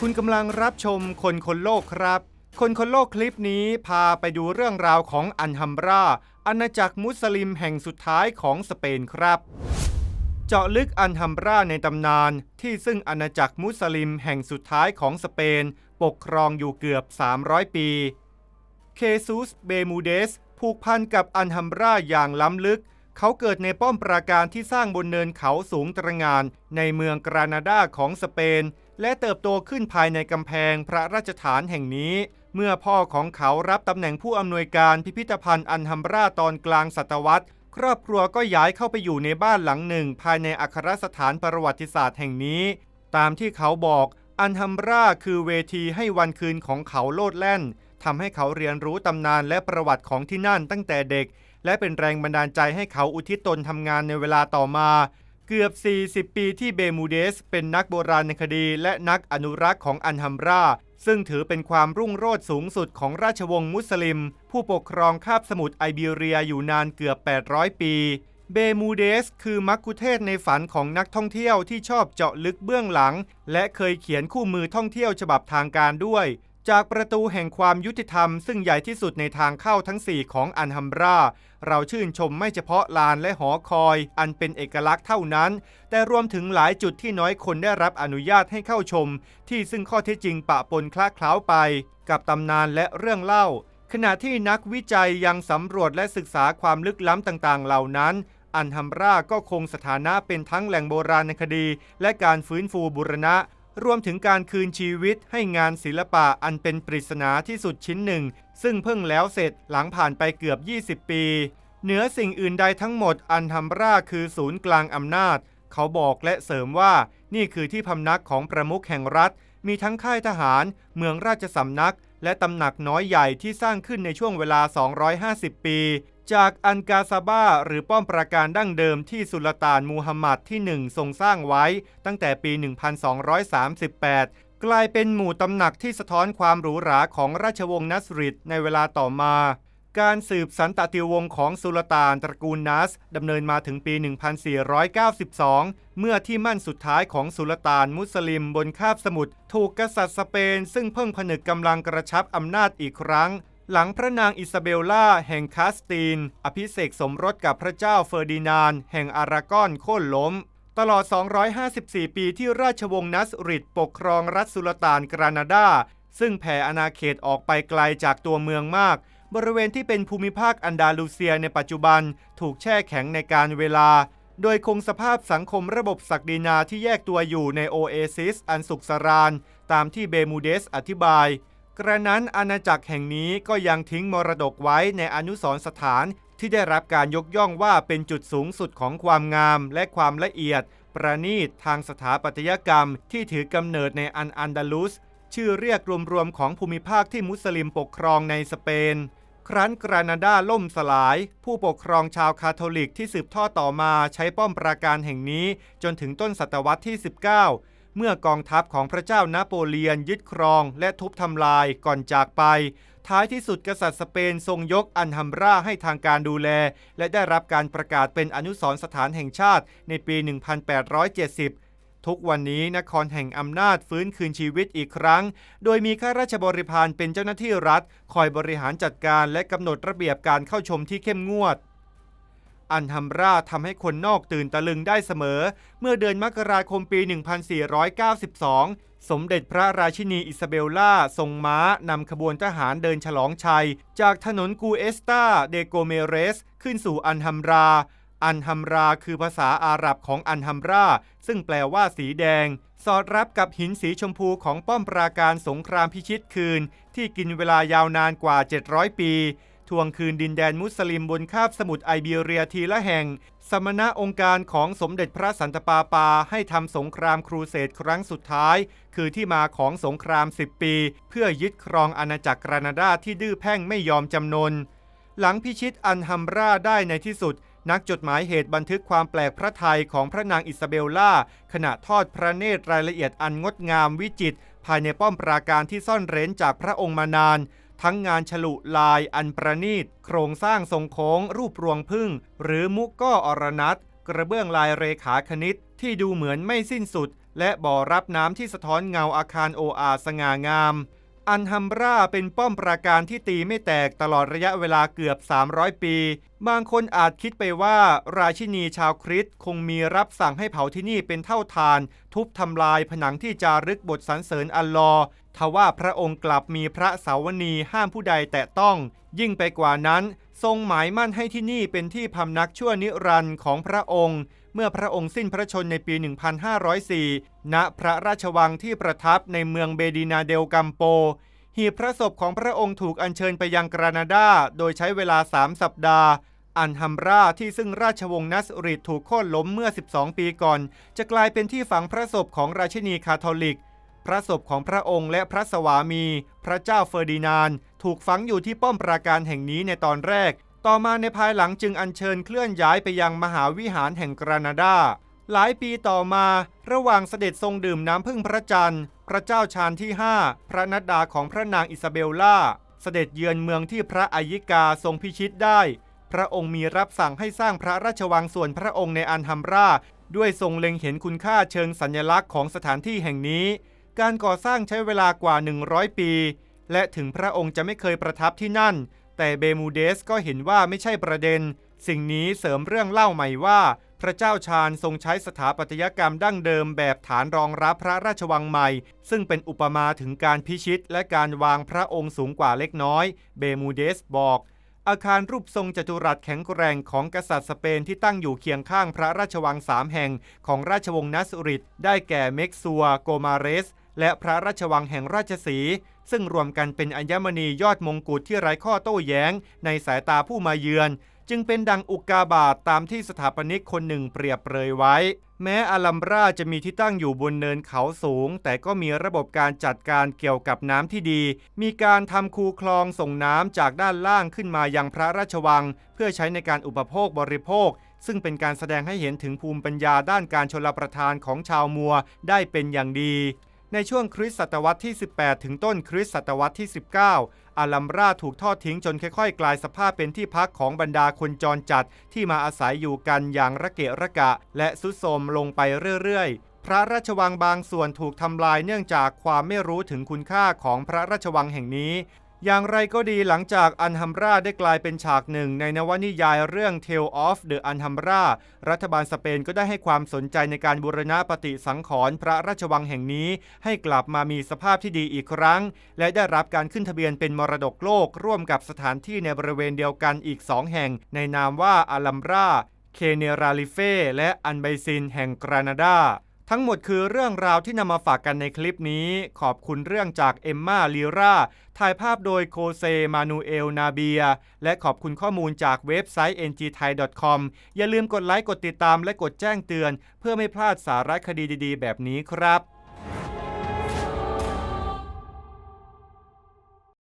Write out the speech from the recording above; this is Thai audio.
คุณกำลังรับชมคนคนโลกครับ คนคนโลกคลิปนี้พาไปดูเรื่องราวของอันฮัมราอาณาจักรมุสลิมแห่งสุดท้ายของสเปนครับ เจาะลึกอันฮัมราในตำนาน ที่ซึ่งอาณาจักรมุสลิมแห่งสุดท้ายของสเปน ปกครองอยู่เกือบ 300 ปี เคซุสเบมูเดสผูกพันกับอันฮัมราอย่างล้ำลึก เขาเกิดในป้อมปราการที่สร้างบนเนินเขาสูงตระหงานในเมืองกรานาดาของสเปน และเติบโตขึ้นภายในกำแพงพระราชฐานแห่งนี้ เมื่อพ่อของเขารับตำแหน่งผู้อำนวยการพิพิธภัณฑ์อันฮัมราตอนกลางศตวรรษ ครอบครัวก็ย้ายเข้าไปอยู่ในบ้านหลังหนึ่ง ภายในอัครสถานประวัติศาสตร์แห่งนี้ ตามที่เขาบอกอันฮัมราคือเวทีให้วันคืนของเขาโลดแล่นทำให้เขาเรียนรู้ตำนานและประวัติของที่นั่นตั้งแต่เด็ก และเป็นแรงบันดาลใจให้เขาอุทิศตนทำงานในเวลาต่อมา เกือบ 40 ปีที่เบมูเดส เป็นนักโบราณคดี และนักอนุรักษ์ของอันฮัมรา ซึ่งถือเป็นความรุ่งโรจน์สูงสุดของราชวงศ์มุสลิม ผู้ปกครองคาบสมุทรไอเบีเรียอยู่นานเกือบ 800 ปีเบมูเดสคือมักคุเทศในฝันของนักท่องเที่ยวที่ชอบเจาะลึกเบื้องหลัง และเคยเขียนคู่มือท่องเที่ยวฉบับทางการด้วย จากประตูแห่งความยุติธรรมซึ่งใหญ่ที่สุดในทางเข้าทั้ง 4 ของอันฮัมรา เราชื่นชมไม่เฉพาะลานและหอคอย อันเป็นเอกลักษณ์เท่านั้น แต่รวมถึงหลายจุดที่น้อยคนได้รับอนุญาตให้เข้าชม ที่ซึ่งข้อเท็จจริงปะปนคละเคล้าไป กับตำนานและเรื่องเล่า ขณะที่นักวิจัยยังสำรวจและศึกษาความลึกล้ำต่างๆ เหล่านั้นอันฮัมราก็คงสถานะเป็นทั้งแหล่งโบราณคดี และการฟื้นฟูบุรณะ รวมถึงการคืนชีวิตให้งานศิลปะอันเป็นปริศนาที่สุดชิ้นหนึ่ง ซึ่งเพิ่งแล้วเสร็จหลังผ่านไปเกือบ 20 ปี เหนือสิ่งอื่นใดทั้งหมดอันฮัมราคือศูนย์กลางอำนาจ เขาบอกและเสริมว่านี่คือที่พำนักของประมุขแห่งรัฐ มีทั้งค่ายทหาร เมืองราชสำนัก และตำหนักน้อยใหญ่ที่สร้างขึ้นในช่วงเวลา 250 ปี จากอันกาซาบ้าหรือป้อมปราการดั้งเดิมที่สุลต่านมูฮัมหมัดที่หนึ่งทรงสร้างไว้ตั้งแต่ปี 1238 กลายเป็นหมู่ตำหนักที่สะท้อนความหรูหราของราชวงศ์นัสริดในเวลาต่อมา การสืบสันตติวงศ์ของสุลต่านตระกูลนัสดำเนินมาถึงปี 1492 เมื่อที่มั่นสุดท้ายของสุลต่านมุสลิมบนคาบสมุทรถูกกษัตริย์สเปน ซึ่งเพิ่งผนึกกำลังกระชับอำนาจอีกครั้ง หลังพระนางอิซาเบลล่าแห่งคาสตีน อภิเษกสมรสกับพระเจ้าเฟอร์ดินาน แห่งอารากอนโค่นล้ม ตลอด 254 ปีที่ราชวงศ์นัสริดปกครองรัฐสุลต่านกรานาดา ซึ่งแผ่อาณาเขตออกไปไกลจากตัวเมืองมาก บริเวณที่เป็นภูมิภาคอันดาลูเซียในปัจจุบันถูกแช่แข็งในการเวลา โดยคงสภาพสังคมระบบศักดินาที่แยกตัวอยู่ในโอเอซิสอันสุขสรานตามที่เบมูเดสอธิบาย กระนั้นอาณาจักรแห่งนี้ก็ยังทิ้งมรดกไว้ในอนุสรสถานที่ได้รับการยกย่องว่าเป็นจุดสูงสุดของความงามและความละเอียด ประณีตทางสถาปัตยกรรมที่ถือกำเนิดในอันอันดาลุส ชื่อเรียกรวมๆของภูมิภาคที่มุสลิมปกครองในสเปน ครั้นกรานาดาล่มสลาย ผู้ปกครองชาวคาทอลิกที่สืบทอดต่อมาใช้ป้อมปราการแห่งนี้ จนถึงต้นศตวรรษที่ 19 เมื่อกองทัพของพระเจ้านาโปเลียนยึดครองและทุบทำลายก่อนจากไป ท้ายที่สุดกษัตริย์สเปนทรงยกอันฮัมราให้ทางการดูแล และได้รับการประกาศเป็นอนุสรณ์สถานแห่งชาติในปี 1870ทุกวันนี้นครแห่งอำนาจฟื้นคืนชีวิตอีกครั้ง โดยมีข้าราชบริพารเป็นเจ้าหน้าที่รัฐ คอยบริหารจัดการและกำหนดระเบียบการเข้าชมที่เข้มงวด อันฮัมราทำให้คนนอกตื่นตะลึงได้เสมอ เมื่อเดือนมกราคมปี 1492 สมเด็จพระราชินีอิซาเบลล่า ทรงม้านำขบวนทหารเดินฉลองชัย จากถนนกูเอสตาเดโกเมเรส ขึ้นสู่อันฮัมรา อันฮัมราคือภาษาอาหรับของอันฮัมรา ซึ่งแปลว่าสีแดง สอดรับกับหินสีชมพูของป้อมปราการสงครามพิชิตคืน ที่กินเวลายาวนานกว่า 700 ปี ทวงคืนดินแดนมุสลิมบนคาบสมุทรไอเบีเรียทีละแห่ง สมณะองค์การของสมเด็จพระสันตะปาปาให้ทำสงครามครูเสดครั้งสุดท้าย คือที่มาของสงคราม 10 ปี เพื่อยึดครองอาณาจักรกรานาดาที่ดื้อแพ่งไม่ยอมจำนน หลังพิชิตอันฮัมราได้ในที่สุด นักจดหมายเหตุบันทึกความแปลกพระทัยของพระนางอิซาเบลล่า ขณะทอดพระเนตรรายละเอียดอันงดงามวิจิตรภายในป้อมปราการที่ซ่อนเร้นจากพระองค์มานาน ทั้งงานฉลุลายอันประณีต โครงสร้างทรงโค้งรูปรวงพึ่ง หรือมุกก้ออรนัตกระเบื้องลายเรขาคณิต ที่ดูเหมือนไม่สิ้นสุด และบ่อรับน้ำที่สะท้อนเงาอาคารโออาสง่างาม อันฮัมราเป็นป้อมปราการที่ตีไม่แตกตลอดระยะเวลาเกือบ 300 ปี บางคนอาจคิดไปว่าราชินีชาวคริสต์คงมีรับสั่งให้เผาที่นี่เป็นเท่าทาน ทุบทำลายผนังที่จารึกบทสรรเสริญอัลลอทว่าพระองค์กลับมีพระสาวนีห้ามผู้ใดแตะต้อง ยิ่งไปกว่านั้น ทรงหมายมั่นให้ที่นี่เป็นที่พำนักชั่วนิรันดร์ของพระองค์ เมื่อพระองค์สิ้นพระชนในปี 1504 ณ พระราชวังที่ประทับในเมืองเบดีนาเดลกัมโป หีบพระศพของพระองค์ถูกอัญเชิญไปยังกรานาดา โดยใช้เวลา 3 สัปดาห์ อันฮัมราที่ซึ่งราชวงศ์นัสริดถูกโค่นล้มเมื่อ 12 ปีก่อน จะกลายเป็นที่ฝังพระศพของราชินีคาทอลิก พระศพของพระองค์และพระสวามี พระเจ้าเฟอร์ดินาน ถูกฝังอยู่ที่ป้อมปราการแห่งนี้ในตอนแรก ต่อมาในภายหลังจึงอัญเชิญเคลื่อนย้ายไปยังมหาวิหารแห่งกรานาดา หลายปีต่อมา ระหว่างเสด็จทรงดื่มน้ำพึ่งพระจันทร์ พระเจ้าชาญที่ 5 พระนัดดาของพระนางอิซาเบลล่า เสด็จเยือนเมืองที่พระอายิกาทรงพิชิตได้ พระองค์มีรับสั่งให้สร้างพระราชวังส่วนพระองค์ในอันฮัมราด้วยทรงเล็งเห็นคุณค่าเชิงสัญลักษณ์ของสถานที่แห่งนี้ การก่อสร้างใช้เวลากว่า 100 ปี และถึงพระองค์จะไม่เคยประทับที่นั่น แต่เบมูเดสก็เห็นว่าไม่ใช่ประเด็น สิ่งนี้เสริมเรื่องเล่าใหม่ว่า พระเจ้าชาญทรงใช้สถาปัตยกรรมดั้งเดิมแบบฐานรองรับพระราชวังใหม่ ซึ่งเป็นอุปมาถึงการพิชิตและการวางพระองค์สูงกว่าเล็กน้อย เบมูเดสบอกอาคารรูปทรงจัตุรัสแข็งแกร่งของกษัตริย์สเปนที่ตั้งอยู่เคียงข้างพระราชวังสามแห่งของราชวงศ์นัสริดได้แก่เม็กซัว โกมาเรส และพระราชวังแห่งราชสี ซึ่งรวมกันเป็นอัญมณียอดมงกุฎที่ไร้ข้อโต้แย้ง ในสายตาผู้มาเยือน จึงเป็นดังอุกกาบาตตามที่สถาปนิกคนหนึ่งเปรียบเปรยไว้ แม้อาลัมราจะมีที่ตั้งอยู่บนเนินเขาสูง แต่ก็มีระบบการจัดการเกี่ยวกับน้ำที่ดี มีการทำคูคลองส่งน้ำจากด้านล่างขึ้นมายังพระราชวัง เพื่อใช้ในการอุปโภคบริโภคซึ่งเป็นการแสดงให้เห็นถึงภูมิปัญญาด้านการชลประทานของชาวมัวได้เป็นอย่างดี ในช่วงคริสตศตวรรษที่ 18 ถึงต้นคริสตศตวรรษที่ 19 อาลัมราถูกทอดทิ้งจนค่อยๆ กลายสภาพเป็นที่พักของบรรดาคนจรจัดที่มาอาศัยอยู่กันอย่างระเกะระกะ และสุดโทมลงไปเรื่อยๆพระราชวังบางส่วนถูกทำลายเนื่องจากความไม่รู้ถึงคุณค่าของพระราชวังแห่งนี้ อย่างไรก็ดีหลังจากอันฮัมราได้กลายเป็นฉากหนึ่ง ในนวนิยายเรื่อง Tale of the Alhambra รัฐบาลสเปนก็ได้ให้ความสนใจในการบูรณะปฏิสังขรณ์พระราชวังแห่งนี้ ให้กลับมามีสภาพที่ดีอีกครั้ง และได้รับการขึ้นทะเบียนเป็นมรดกโลก ร่วมกับสถานที่ในบริเวณเดียวกันอีกสองแห่ง ในนามว่าอาลัมราเคเนราลิเฟและอันไบซินแห่งกรานาดา ทั้งหมดคือเรื่องราวที่นำมาฝากกันในคลิปนี้ ขอบคุณเรื่องจากเอมมาลีราถ่ายภาพโดยโคเซ มานูเอล นาเบีย และขอบคุณข้อมูลจากเว็บไซต์ ngthai.com อย่าลืมกดไลค์ กดติดตาม และกดแจ้งเตือน เพื่อไม่พลาดสาระคดีดีๆ แบบนี้ครับ